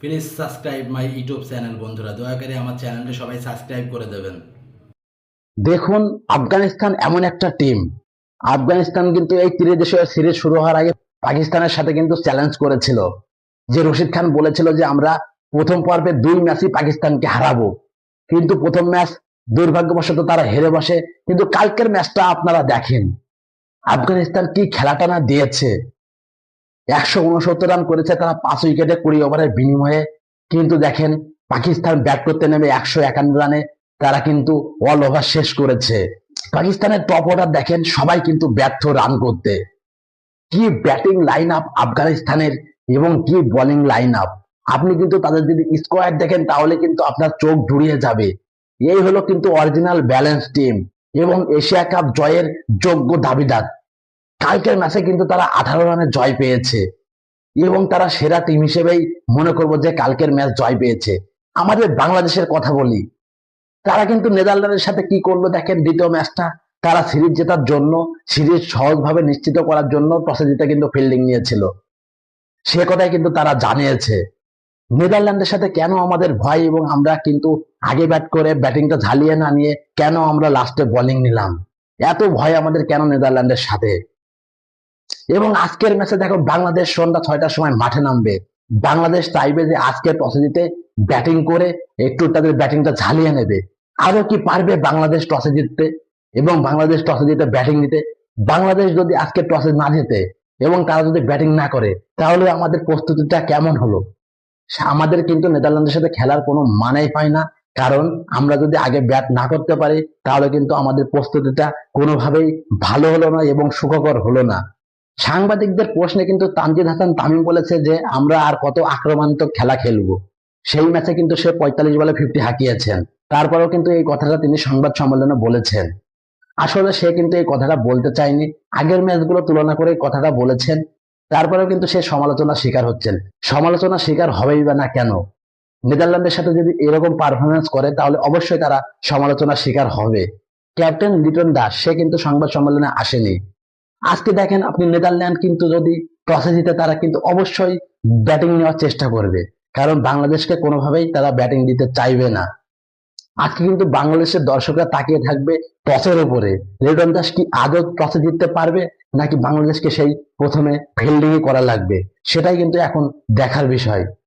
Please subscribe my YouTube channel বন্ধুরা। দয়া করে আমার চ্যানেলটি সবাই সাবস্ক্রাইব করে দেবেন। দেখুন, আফগানিস্তান এমন একটা টিম আফগানিস্তান কিন্তু এই ত্রিদেশীয় সিরিজ শুরু হওয়ার আগে পাকিস্তানের সাথে কিন্তু চ্যালেঞ্জ করেছিল। যে রশিদ খান বলেছিল যে আমরা প্রথম পর্বে দুই ম্যাচই পাকিস্তানকে হারাবো। কিন্তু প্রথম ম্যাচ দুর্ভাগ্যবশত তারা হেরে বসে। কিন্তু কালকের ম্যাচটা আপনারা দেখেন। আফগানিস্তান কি খেলাটা না দিয়েছে। একশো উনসত্তর রান করেছে, তারা পাঁচ উইকেটে কুড়ি ওভারের বিনিময়ে। কিন্তু দেখেন, পাকিস্তান ব্যাট করতে নেমে একশো একান্ন রানে তারা কিন্তু অল ওভার শেষ করেছে। পাকিস্তানের টপ অর্ডার দেখেন, সবাই কিন্তু ব্যর্থ রান করতে। কি ব্যাটিং লাইন আপ আফগানিস্তানের এবং কি বোলিং লাইন আপ আপনি কিন্তু তাদের যদি স্কোয়ার দেখেন, তাহলে কিন্তু আপনার চোখ জুড়িয়ে যাবে। এই হলো কিন্তু অরিজিনাল ব্যালেন্স টিম এবং এশিয়া কাপ জয়ের যোগ্য দাবিদার। কালকের ম্যাচে কিন্তু তারা আঠারো রানে জয় পেয়েছে। এবং তারা সেরা টিম হিসেবেই মনে করব যে কালকের ম্যাচ জয় পেয়েছে। আমাদের বাংলাদেশের কথা বলি, তারা কিন্তু নেদারল্যান্ডের সাথে কি করল দেখেন দ্বিতীয় ম্যাচটা তারা সিরিজ জেতার জন্য, সিরিজ সহজভাবে নিশ্চিত করার জন্য টসে জিতে কিন্তু ফিল্ডিং নিয়েছিল। সে কথাই কিন্তু তারা জানিয়েছে। নেদারল্যান্ডের সাথে কেন আমাদের ভয় এবং আমরা কিন্তু আগে ব্যাট করে ব্যাটিংটা ঝালিয়ে না নিয়ে কেন আমরা লাস্টে বোলিং নিলাম? এত ভয় আমাদের কেন নেদারল্যান্ডের সাথে? এবং আজকের ম্যাচে দেখো বাংলাদেশ সন্ধ্যা ছয়টার সময় মাঠে নামবে। বাংলাদেশ চাইবে যে আজকে টসে জিতে ব্যাটিং করে একটু তাদের ব্যাটিংটা ঝালিয়ে নেবে। আরও কি পারবে বাংলাদেশ টসে জিততে এবং বাংলাদেশ টসে জিতে ব্যাটিং নিতে? বাংলাদেশ যদি আজকে টসে না জিতে এবং তারা যদি ব্যাটিং না করে, তাহলে আমাদের প্রস্তুতিটা কেমন হলো? আমাদের কিন্তু নেদারল্যান্ডের সাথে খেলার কোনো মানেই পায় না। কারণ আমরা যদি আগে ব্যাট না করতে পারি, তাহলে কিন্তু আমাদের প্রস্তুতিটা কোনোভাবেই ভালো হলো না এবং সুখকর হলো না। সাংবাদিকদের প্রশ্নে কিন্তু তানজিদ হাসান তামিম বলেছে যে, আমরা আর কত আক্রমণাত্মক খেলা খেলব? সেই ম্যাচে কিন্তু সে পঁয়তাল্লিশ বলে ফিফটি হাঁকিয়েছেন। তারপরেও কিন্তু এই কথাটা তিনি সংবাদ সম্মেলনে বলেছেন। আসলে সে কিন্তু এই কথাটা বলতে চায়নি। আগের ম্যাচগুলো তুলনা করে কথাটা বলেছেন। তারপরেও কিন্তু সে সমালোচনা শিকার হচ্ছেন। সমালোচনা শিকার হবেই বা না কেন? নেদারল্যান্ডের সাথে যদি এরকম পারফরমেন্স করে, তাহলে অবশ্যই তারা সমালোচনার শিকার হবে। ক্যাপ্টেন লিটন দাস, সে কিন্তু সংবাদ সম্মেলনে আসেনি। আজকে দেখেন আপনি নেদারল্যান্ড কিন্তু যদি টসে জিতে, তারা কিন্তু অবশ্যই ব্যাটিং নেওয়ার চেষ্টা করবে। কারণ বাংলাদেশকে কোনোভাবেই তারা ব্যাটিং দিতে চাইবে না। আজকে কিন্তু বাংলাদেশের দর্শকরা তাকিয়ে থাকবে টসের উপরে। লিটন দাস কি আদৌ টসে জিততে পারবে, নাকি বাংলাদেশকে সেই প্রথমে ফিল্ডিং করা লাগবে? সেটাই কিন্তু এখন দেখার বিষয়।